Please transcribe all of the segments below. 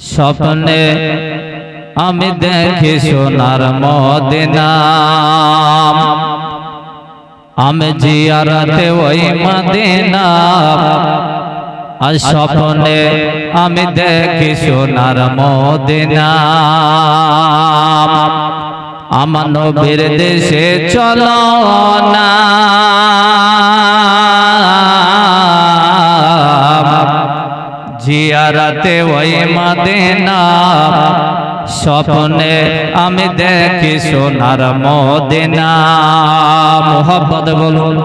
স্বপ্নে আমি দেখি সোনার মদিনা। আমি জিয়ারাতে ওই মদিনা। আর স্বপ্নে আমি দেখি সোনার মদিনা। আমার নবীর দেশে চলো না। জিয়ারাতে ওই মাদেনা। স্বপ্নে আমি দেখি সোনার মদিনা। মোহাম্মদ বলুন।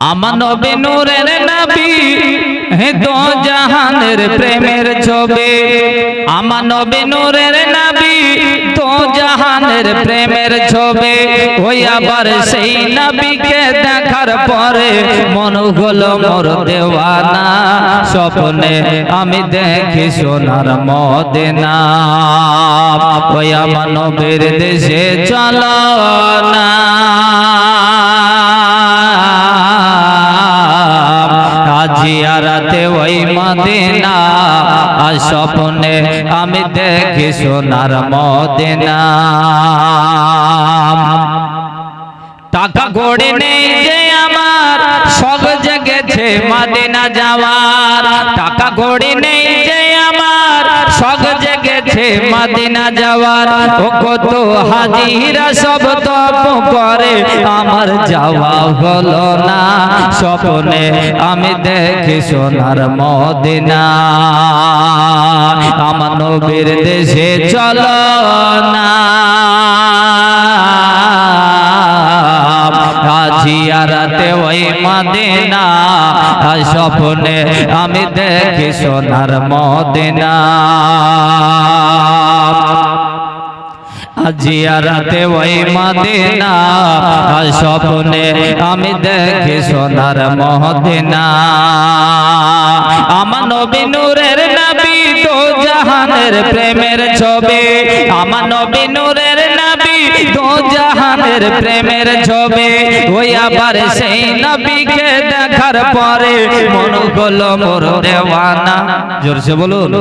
আমার নবী নূরের নবী, হে তো জাহানের প্রেমের ছবি। আমার নবী নূরের নবী তো জাহানের প্রেমের ছবি। ওই আবার সেই নবীকে দেখার পরে মন হলো মোর দেওয়ানা। স্বপ্নে আমি দেখি সোনার মদিনা। ওই আমার নবীর দেশে জিয়ারাতে ওই মদিনা আর স্বপ্নে আমি দেখি সোনার মদিনা। টাকা ঘড়ি নেই যে আমার, সব জেগেছে মদিনা যাওয়ার। টাকা ঘড়ি নেই যে আমার, সব জেগেছে মাদিনা যাওয়ার, ও কত হাজিরা সব তপ করে। আমার যাওয়া হলো না, স্বপ্নে আমি দেখি সোনার মদিনা। আমার নবীর দেশে চলো না। জিয়ারাতে ওই মাদিনা স্বপ্নে আমি দেখি সোনার মদিনা। জিয়ারাতে ওই মদিনা স্বপ্নে আমি দেখি সোনার মদিনা। জাহানের প্রেমের ছবি আমার নবী নূরের নবী তো জাহানের প্রেমের ছবি ওই আবার সেই নবীকে দেখার পরে মন হলো মোর দেওয়ানা। জোরসে বলুন।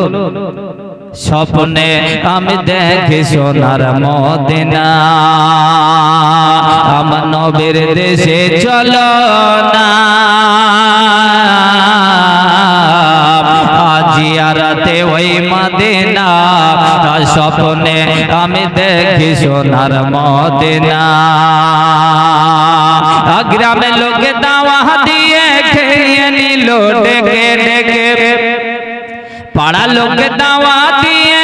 স্বপ্নে আমি দেখি সোনার মদিনা। আমার নবীর দেশে চলো না। জিয়ারাতে ওই মদিনা স্বপ্নে আমি দেখি সোনার মদিনা। গ্রামে লোকে দাওয়া দিয়ে খেয়ে নিল, ডেকে ডেকে। পাড়া লোকে দাওয়া দিয়ে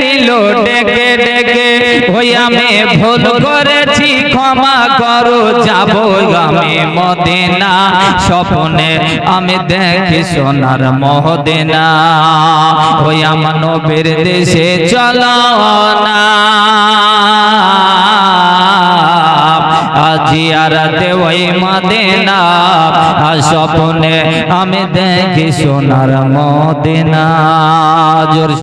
নিল ডেকে ডেকে, ওই আমি ভুল করেছি, ক্ষমা করো, যাব আমি মদিনা। স্বপ্নে আমি দেখি সোনার মহদিনা। ওই আমার নবীর দেশে মদিনা স্বপ্নে আমি দেখি সোনার মদিনা